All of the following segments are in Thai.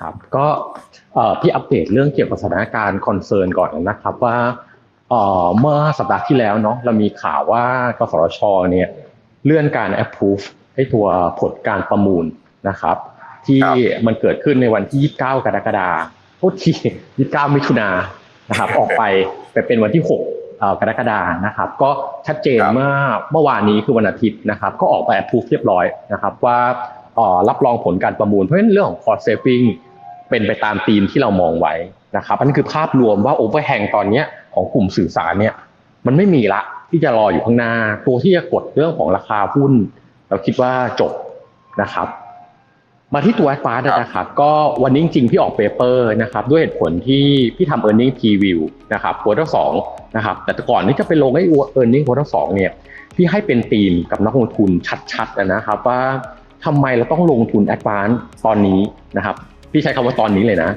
ครับก็เอ่อพี่อัปเดตเรื่องเกี่ยวกับสถานการณ์คอนเซิร์นก่อนนะครับว่าเอ่อเมื่อสัปดาห์ที่แล้วเนาะเรามีข่าวว่ากสทชเนี่ยเลื่อนการ approve ให้ตัวผลการประมูลนะครับ ที่ครับมันเกิดขึ้นในวันที่ 29 กรกฎาคมโทษที29 มิถุนายนนะครับออกไปไปเป็นวันที่6เอ่อกรกฎาคมนะครับ ก็ชัดเจนครับเมื่อเมื่อวานนี้คือวันอาทิตย์นะครับ ก็ออกไป approve เรียบร้อยนะครับว่าเอ่อรับรองผลการประมูลเพราะฉะนั้นเรื่องของ cost saving เป็นไปตามธีมที่เรามองไว้นะครับอันนี้คือภาพรวมว่า overhang ตอนเนี้ยของกลุ่มสื่อสารเนี่ยมันไม่มีละที่จะรออยู่ข้างหน้า ตัวที่จะกดเรื่องของราคาหุ้น เราคิดว่าจบนะครับ มาที่ตัวแอดฟาสนะครับ ก็วันนี้จริงๆพี่ออกเปเปอร์นะครับ ด้วยเหตุผลที่พี่ทำ e a r n i n g preview นะครับควอเตอร์สองนะครับ แต่ก่อนที่จะไปลงไอ้ e a r n i n g ควอเตอร์สองเนี่ยพี่ให้เป็นธีมกับนักลงทุนชัดๆนะครับว่าทำไมเราต้องลงทุนแอดฟานตอนนี้นะครับ พี่ใช้คำว่าตอนนี้เลยนะ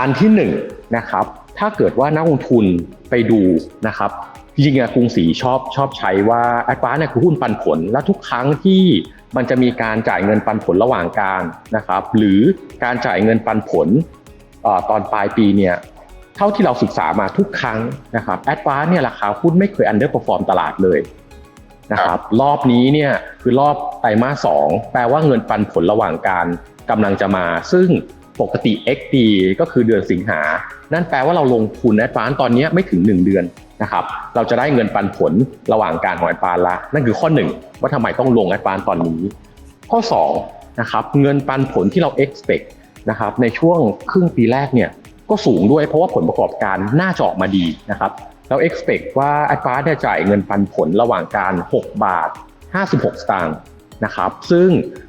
อันที่หนึ่งนะครับ ถ้าเกิดว่านักลงทุนไปดูนะครับจริงๆอะกรุงศรีชอบชอบใช้ว่าแอดวานเนี่ยคือหุ้นปันผล และทุกครั้งที่มันจะมีการจ่ายเงินปันผลระหว่างกางนะครับ หรือการจ่ายเงินปันผลอตอนปลายปีเนี่ยเท่าที่เราศึกษามาทุกครั้งนะครับแอดวานเนี่ยราคาหุ้นไม่เคยอันเดอร์ r พอร์มตลาดเลยนะครับรอบนี้เนี่ยคือรอบไตรมาสสองแปลว่าเงินปันผลระหว่างการ กำลังจะมา ซึ่งปกติ XD ก็คือเดือนสิงหา นั่นแปลว่าเราลงทุนแอดวานตอนนี้ไม่ถึง 1 เดือนนะครับ เราจะได้เงินปันผลระหว่างการของแอดวานละ นั่นคือข้อ 1 ว่าทำไมต้องลงแอดวานตอนนี้ ข้อ2นะครับเงินปันผลที่เรา expect นะครับในช่วงครึ่งปีแรกเนี่ยก็สูงด้วยเพราะว่าผลประกอบการน่าจะออกมาดีนะครับเรา expect ว่าแอดวานจะจ่ายเงินปันผลระหว่างการ 6 บาท 56 สตางค์ นะครับ ซึ่ง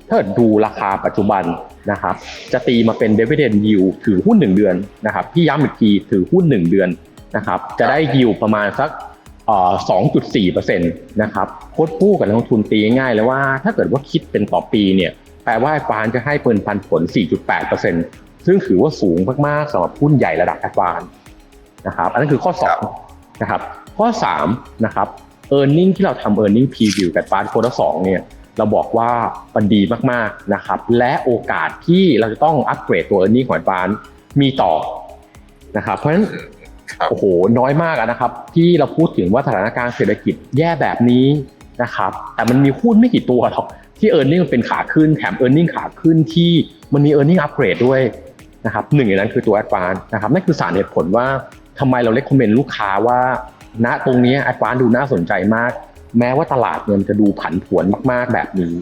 ถ้าดูราคาปัจจุบันนะครับ จะตีมาเป็น dividend yield ถือหุ้น 1 เดือนนะครับที่ย้ำอีกทีถือหุ้น 1 เดือนนะครับ จะได้ yield ประมาณสักเอ่อ2.4%นะครับโคตรผู้กับนักลงทุนตีง่ายเลยว่า ถ้าเกิดว่าคิดเป็นต่อปีเนี่ยแปลว่าฟานจะให้เปินปันผล 4.8%ซึ่งถือว่าสูงมากๆสำหรับหุ้นใหญ่ระดับแอดวานนะครับ อันนั้นคือข้อ2นะครับ ข้อ3นะครับ e a r n i n g ที่เราทำ e a r n i n g preview กับฟานโคตรสองเนี่ย เราบอกว่ามันดีมากๆนะครับและโอกาสที่เราจะต้องอัปเกรดตัว e a r n i n g ของฟานมีต่อนะครับเพราะฉะนั้นครับโอ้โหน้อยมากอะนะครับ ที่เราพูดถึงว่าสถานการณ์เศรษฐกิจแย่แบบนี้นะครับแต่มันมีหุ้นไม่กี่ตัวหรอกที่ e a r n i n g มันเป็นขาขึ้นแถม e a r n i n g ขาขึ้นที่มันมี e a r n i n g upgrade ด้วยนะครับหนึ่งในนั้นคือตัว Advance นะครับนั่นคือสารเหตุผลว่าทำไมเราเล็กคอมเมนต์ลูกค้าว่าณตรงเนี้ย Advance ดูน่าสนใจมาก แม้ว่าตลาดเงินจะดูผันผวนมาก ๆ แบบนี้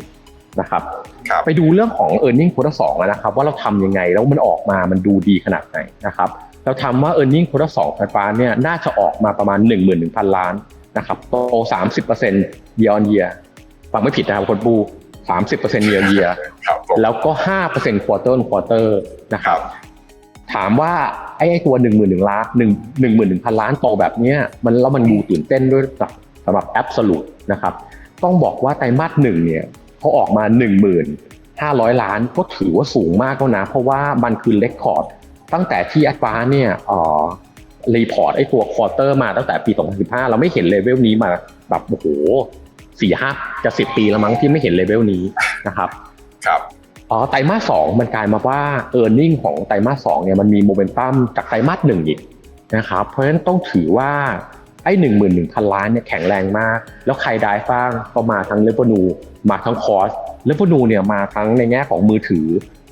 นะครับครับ ไปดูเรื่องของ e a r n i n g ควอเตอร์สองนะครับ ว่าเราทำยังไงแล้วมันออกมามันดูดีขนาดไหนนะครับ เราทำว่า e a r n i n g ควอเตอร์สองไฟฟ้าเนี่ยน่าจะออกมาประมาณ 11,000 ล้านนะครับโต 30% year on year ฟังไม่ผิดนะครับคนปู30% year on year ครับผมแล้วก็ 5% quarter on quarter นะคครัรับบถามว่าไอ้ไอ้ตัว1 1 0 0 0ล้าน1 1 1 0 0 0ล้านโตแบบเนี้ยมันแล้วมันดูตื่นเต้นด้วย สำหรับ absolute นะครับ ต้องบอกว่าไตรมาสหนึ่งเนี่ยเขาออกมา 1,500 ล้านก็ถือว่าสูงมากแล้วนะ เพราะว่ามันคือเลคคอร์ดตั้งแต่ที่ a d v a n c e เนี่ยเอ่อรีพอร์ตไอ้ตัวควอเตอร์มาตั้งแต่ปี 2015 เราไม่เห็นเลเวลนี้มาแบบโอ้โหสี่ห้าจะสิบปีแล้วมั้งที่ไม่เห็นเลเวลนี้นะครับครับอ๋อไตรมาสสองมันกลายมาว่า e a r n i n g ของไตรมาสสองเนี่ยมันมีโมเมนตัมจากไตรมาสหนึ่งอีกนะครับเพราะฉะนั้นต้องถือว่า ไอ้หนึ่งหมื่นหนึ่งพันล้านเนี่ยแข็งแรงมาก แล้วใครได้ฟ้างก็มาทั้งเลเวนูมาทั้งคอสเลเวนูเนี่ยมาทั้งในแง่ของมือถือ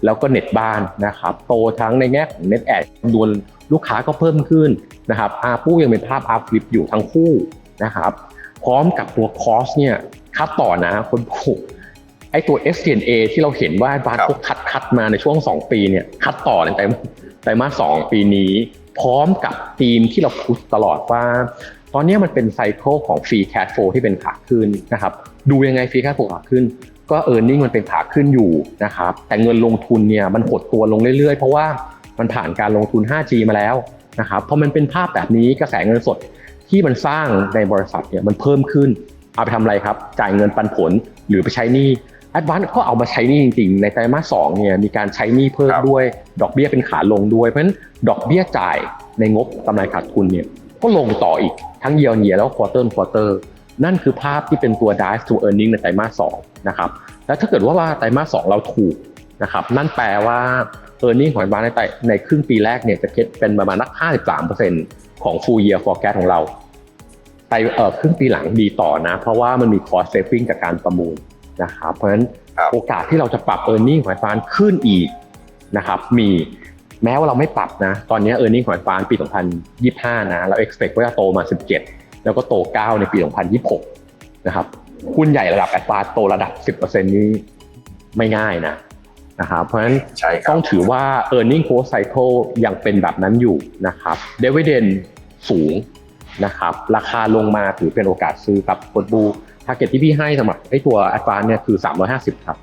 แล้วก็เน็ตบ้านนะครับโตทั้งในแง่ของเน็ตแอดจำนวนลูกค้าก็เพิ่มขึ้นนะครับอาปูยังเป็นภาพอาฟลิปอยู่ทั้งคู่นะครับพร้อมกับตัวคอสเนี่ยคัดต่อนะคนผูกไอตัว s n a ที่เราเห็นว่าบาร์คคัดคัดมาในช่วง 2 ปีเนี่ยคัดต่อในไตรไตรมาสสองปีนี้ พร้อมกับธีมที่เราพุชตลอดว่า ตอนนี้มันเป็นไซเคิลของฟรีแค h โฟที่เป็นขาขึ้นนะครับดูยังไงฟรีแค h โฟขาขึ้น ก็เออร์เน็งมันเป็นขาขึ้นอยู่นะครับแต่เงินลงทุนเนี่ยมันหดตัวลงเรื่อยๆ เพราะว่ามันผ่านการลงทุน 5G มาแล้วนะครับพอมันเป็นภาพแบบนี้กระแสเงินสดที่มันสร้างในบริษัทเนี่ยมันเพิ่มขึ้น เอาไปทำอะไรครับ จ่ายเงินปันผลหรือไปใช้หนี้ แอดวานก็เอามาใช้นี้จริงๆ ในไตรมาสสองเนี่ยมีการใช้นี้เพิ่มด้วย ดอกเบี้ยเป็นขาลงด้วย เพราะฉะนั้นดอกเบี้ยจ่ายในงบกำไรขาดทุนเนี่ยก็ลงต่ออีกทั้งเยียร์เยียแล้วควอเตอร์ควอเตอร์นั่นคือภาพที่เป็นตัว drive to earning ในไตรมาสสองนะครับแล้วถ้าเกิดว่าไตรมาสสองเราถูกนะครับนั่นแปลว่า e a r n i n g ของ Advance ในแต่ในครึ่งปีแรกเนี่ยจะคิดเป็นประมาณนัก 53%ของ full year forecast ของเราไตเอ่อครึ่งปีหลังดีต่อนะ เพราะว่ามันมี cost saving จากการประมูล นะครับเพราะฉะนั้นครับโอกาสที่เราจะปรับ e a r n i n g ของ Advance ขึ้นอีกนะครับมีแม้ว่าเราไม่ปรับนะ ตอนนี้ e a r n i n g ของ Advance ปี 2025 นะ เรา expect ว่าจะโตมา 17 แล้วก็โต 9 ในปี 2026 นะครับหุ้นใหญ่ระดับ Advance โตระดับ 10%นี้ไม่ง่ายนะนะครับเพราะฉะนั้นใช่ครัต้บองถือว่า e a r n i n g growth cycle ยังเป็นแบบนั้นอยู่นะครับ dividend สูงนะครับ ราคาลงมาถือเป็นโอกาสซื้อครับกดบู ทร์เก็ตที่พี่ให้สำหรับไอ้ตัว advance เนี่ยคือ 350 ครับ